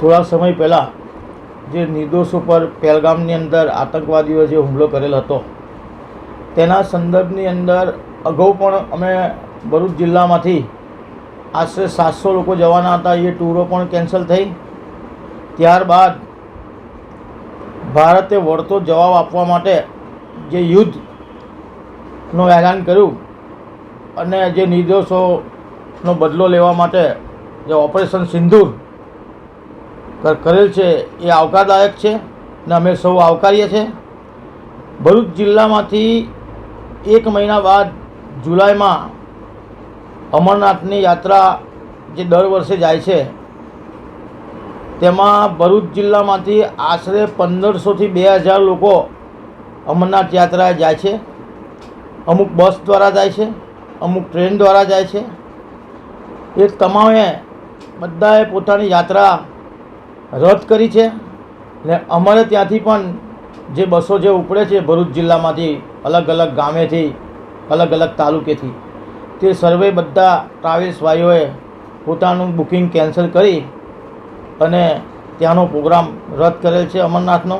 થોડા સમય પહેલાં જે નિર્દોષ ઉપર પહેલગામની અંદર આતંકવાદીઓ જે હુમલો કરેલ હતો, તેના સંદર્ભની અંદર અગાઉ પણ અમે ભરૂચ જિલ્લામાંથી આશરે સાતસો લોકો જવાના હતા. એ ટૂરો પણ કેન્સલ થઈ. ત્યારબાદ ભારતે વળતો જવાબ આપવા માટે જે યુદ્ધનું એલાન કર્યું અને જે નિર્દોષોનો બદલો લેવા માટે જે ઓપરેશન કર- કરેલ છે એ આવકારદાયક છે ને અમે સૌ આવકારીએ છીએ. ભરૂચ જિલ્લામાંથી એક મહિના બાદ જુલાઈમાં અમરનાથની યાત્રા જે દર વર્ષે જાય છે, તેમાં ભરૂચ જિલ્લામાંથી આશરે પંદરસોથી બે હજાર લોકો અમરનાથ યાત્રાએ જાય છે. અમુક બસ દ્વારા જાય છે, અમુક ટ્રેન દ્વારા જાય છે. એ તમામે બધાએ પોતાની યાત્રા રદ કરી છે ને અમારે ત્યાંથી પણ જે બસો જે ઉપડે છે ભરૂચ જિલ્લામાંથી અલગ અલગ ગામેથી, અલગ અલગ તાલુકેથી, તે સર્વે બધા ટ્રાવેલ્સ ભાઈઓએ પોતાનું બુકિંગ કેન્સલ કરી અને ત્યાંનો પ્રોગ્રામ રદ કરેલ છે અમરનાથનો.